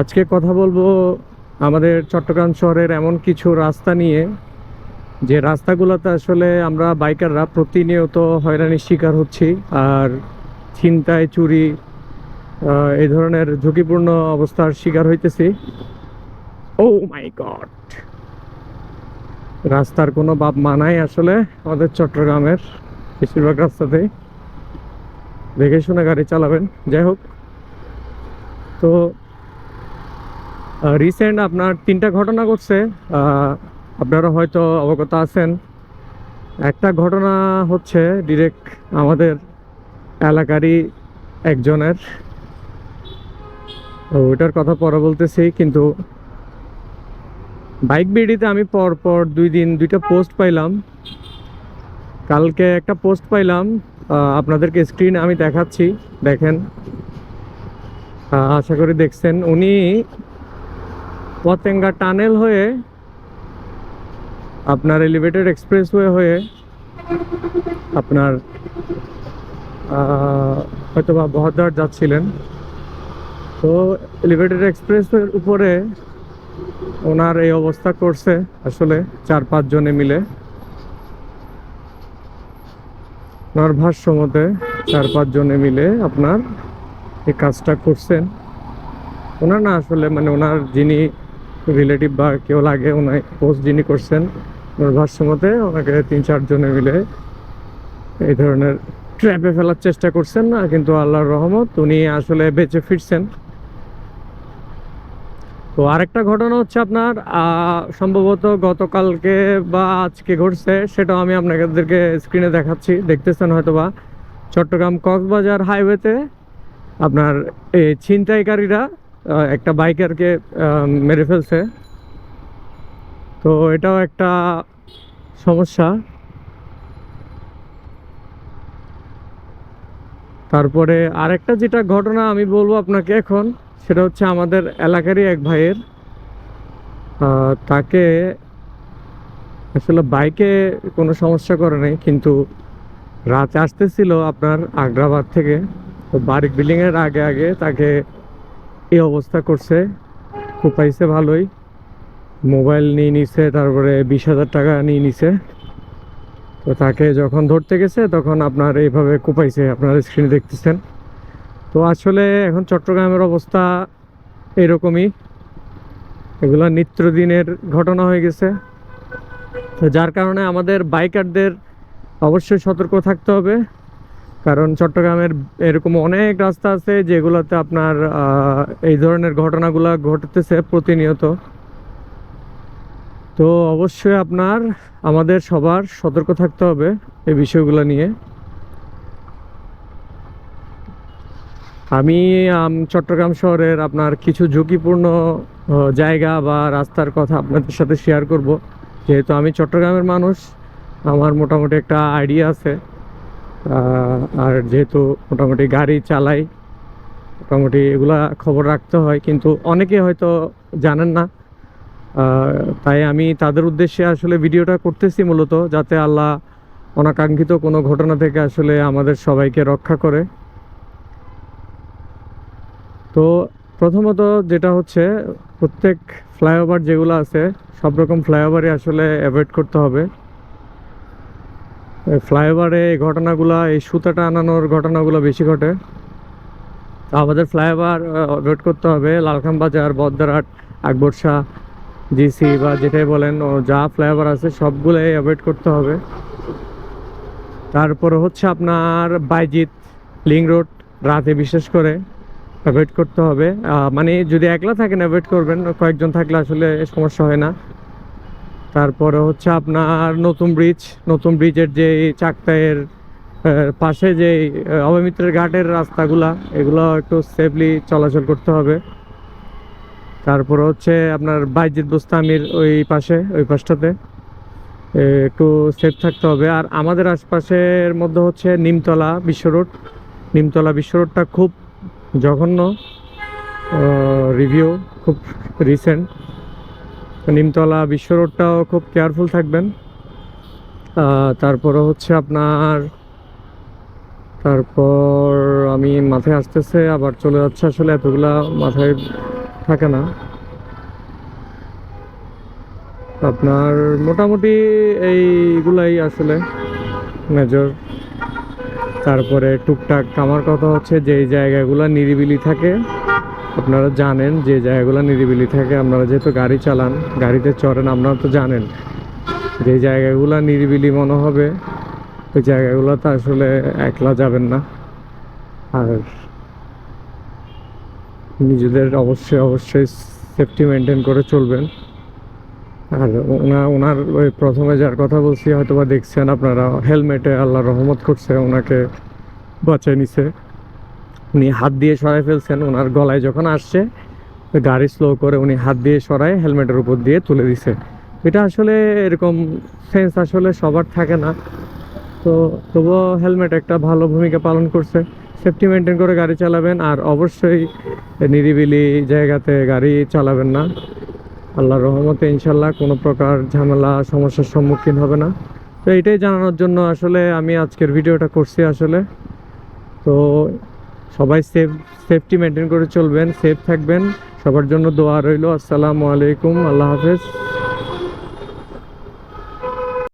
আজকে কথা বলব আমাদের চট্টগ্রাম শহরের এমন কিছু রাস্তা নিয়ে। যে রাস্তাগুলোতে আসলে আমরা বাইকাররা প্রতিনিয়ত হয়রানির শিকার হচ্ছি আর ছিনতাই, চুরি এই ধরনের ঝুঁকিপূর্ণ অবস্থার শিকার হইতেছি। ও মাই গড রাস্তার কোনো বাপ মানাই আসলে আমাদের চট্টগ্রামের বেশিরভাগ রাস্তাতেই। দেখে শুনে গাড়ি চালাবেন, যাই হোক। তো রিসেন্ট আপনার তিনটা ঘটনা ঘটছে। আপনারা হয়তো অবগত আছেন। একটা ঘটনা হচ্ছে ডিরেক্ট আমাদের এলাকারই একজনের। ওইটার কথা পরে বলতেছি, কিন্তু বাইক বিডিতে আমি পর পর দুই দিন দুইটা পোস্ট পাইলাম। কালকে একটা পোস্ট পাইলাম। আপনাদেরকে স্ক্রিনে আমি দেখাচ্ছি, দেখেন। আশা করি দেখছেন। উনি পতেঙ্গা টানেল হয়ে, আপনার এলিভেটেড এক্সপ্রেসওয়ে হয়ে, আপনার হয়তো বা বহদ্দার যাচ্ছিলেন। তো এলিভেটেড এক্সপ্রেসওয়ের উপরে ওনার এই অবস্থা করছে আসলে চার পাঁচ জনে মিলে। ওনার ভাষ্য মতে চার পাঁচ জনে মিলে আপনার এই কাজটা করছেন। ওনার না আসলে মানে ওনার যিনি রিলেটিভ বা কেউ লাগে ওনার পোস্ট যিনি করছেন ওনার ভাষ্য মতে ওনাকে তিন চারজনে মিলে এই ধরনের ট্র্যাপে ফেলার চেষ্টা করছেন না, কিন্তু আল্লাহর রহমত উনি আসলে বেঁচে ফিরছেন। তো আরেকটা ঘটনা হচ্ছে আপনার সম্ভবত গতকালকে বা আজকে ঘটছে, সেটাও আমি আপনাদেরকে স্ক্রিনে দেখাচ্ছি। দেখতেছেন হয়তো বা চট্টগ্রাম কক্সবাজার হাইওয়েতে আপনার এই ছিনতাইকারীরা একটা বাইকারকে মেরে ফেলছে। তো এটাও একটা সমস্যা। তারপরে আরেকটা যেটা ঘটনা আমি বলব আপনাকে এখন, সেটা হচ্ছে আমাদের এলাকারই এক ভাইয়ের। তাকে আসলে বাইকে কোনো সমস্যা করে নাই, কিন্তু রাতে আসতেছিল আপনার আগ্রাবাদ থেকে। তো বাড়ির বিল্ডিংয়ের আগে আগে তাকে এই অবস্থা করছে। কুপাইছে ভালোই। মোবাইল নিয়ে নিছে, তারপরে বিশ হাজার টাকা নিয়ে নিছে। তো তাকে যখন ধরতে গেছে, তখন আপনার এইভাবে কুপাইছে, আপনার স্ক্রিনে দেখতেছেন। তো আসলে এখন চট্টগ্রামের অবস্থা এরকমই। এগুলো নিত্যদিনের ঘটনা হয়ে গেছে। তো যার কারণে আমাদের বাইকারদের অবশ্যই সতর্ক থাকতে হবে। কারণ চট্টগ্রামের এরকম অনেক রাস্তা আছে যেগুলোতে আপনার এই ধরনের ঘটনাগুলো ঘটতেছে প্রতিনিয়ত। তো অবশ্যই আপনার, আমাদের সবার সতর্ক থাকতে হবে এই বিষয়গুলো নিয়ে। আমি চট্টগ্রাম শহরের আপনার কিছু ঝুঁকিপূর্ণ জায়গা বা রাস্তার কথা আপনাদের সাথে শেয়ার করব। যেহেতু আমি চট্টগ্রামের মানুষ, আমার মোটামুটি একটা আইডিয়া আছে। আর যেহেতু মোটামুটি গাড়ি চালাই, মোটামুটি এগুলা খবর রাখতে হয়, কিন্তু অনেকে হয়তো জানেন না। তাই আমি তাদের উদ্দেশ্যে আসলে ভিডিওটা করতেছি মূলত, যাতে আল্লাহ অনাকাঙ্ক্ষিত কোনো ঘটনা থেকে আসলে আমাদের সবাইকে রক্ষা করে। তো প্রথমত যেটা হচ্ছে, প্রত্যেক ফ্লাইওভার যেগুলো আছে, সব রকম ফ্লাইওভারই আসলে অ্যাভয়েড করতে হবে। ফ্লাইওভারে এই ঘটনাগুলো, এই সুতাটা আনানোর ঘটনাগুলো বেশি ঘটে। আমাদের ফ্লাইওভার অ্যাভয়েড করতে হবে লালখাম বাজার বদ্দারহাট আকবর শাহ জিসি বা যেটাই বলেন, ও যা ফ্লাইওভার আছে সবগুলোই অ্যাভয়েড করতে হবে। তারপরে হচ্ছে আপনার বাইজিত লিং রোড, রাতে বিশেষ করে অ্যাভয়েড করতে হবে। মানে যদি একলা থাকেন, অ্যাভয়েড করবেন, কয়েকজন থাকলে আসলে সমস্যা হয় না। তারপরে হচ্ছে আপনার নতুন ব্রিজ নতুন ব্রিজের যে চাকতায়ের পাশে যে অবমিত্রের ঘাটের রাস্তাগুলা, এগুলো একটু সেফলি চলাচল করতে হবে। তারপর হচ্ছে আপনার বাইজিৎ বুস্তামির ওই পাশে, ওই পাশটাতে একটু সেফ থাকতে হবে। আর আমাদের আশপাশের মধ্যে হচ্ছে নিমতলা বিশ্ব রোড। নিমতলা বিশ্ব রোডটা খুব জঘন্য রিভিউ খুব রিসেন্ট নিমতলা বিশ্ব রোডটাও খুব কেয়ারফুল থাকবেন। তারপরে হচ্ছে আপনার, তারপর আমি মাথায় আসতেছে, আবার চলে যাচ্ছে আসলে এতগুলা মাথায় থাকে না। আপনার মোটামুটি এইগুলাই আসলে মেজর। তারপরে টুকটাক, আমার কথা হচ্ছে যে জায়গাগুলো নিরিবিলি থাকে। আপনারা জানেন যে জায়গাগুলো নিরিবিলি থাকে, আপনারা যেহেতু গাড়ি চালান, গাড়িতে চড়েন, আপনারা তো জানেন যে জায়গাগুলো নিরিবিলি মনে হবে, ওই জায়গাগুলোতে আসলে একলা যাবেন না। আর নিজেদের অবশ্যই অবশ্যই সেফটি মেনটেন করে চলবেন। আর ওনা, ওনার ওই প্রথমে যার কথা বলছি হয়তো বা দেখছেন আপনারা, হেলমেটে আল্লাহ রহমত করছে, ওনাকে বাঁচায় নিছে। উনি হাত দিয়ে সরাই ফেলছেন, ওনার গলায় যখন আসছে, গাড়ি স্লো করে উনি হাত দিয়ে সরাই হেলমেটের উপর দিয়ে তুলে দিছে। এটা আসলে এরকম সেন্স আসলে সবার থাকে না। তো তবুও হেলমেট একটা ভালো ভূমিকা পালন করছে। সেফটি মেনটেন করে গাড়ি চালাবেন আর অবশ্যই নিরিবিলি জায়গাতে গাড়ি চালাবেন না। আল্লাহর রহমতে ইনশাল্লাহ কোনো প্রকার ঝামেলা, সমস্যার সম্মুখীন হবে না। তো এটাই জানানোর জন্য আসলে আমি আজকের ভিডিওটা করছি আসলে। তো সবাই সেফ সেফটি মেনটেন করে চলবেন সেফ থাকবেন। সবার জন্য দোয়া রইল। আসসালামু আলাইকুম। আল্লাহ হাফেজ।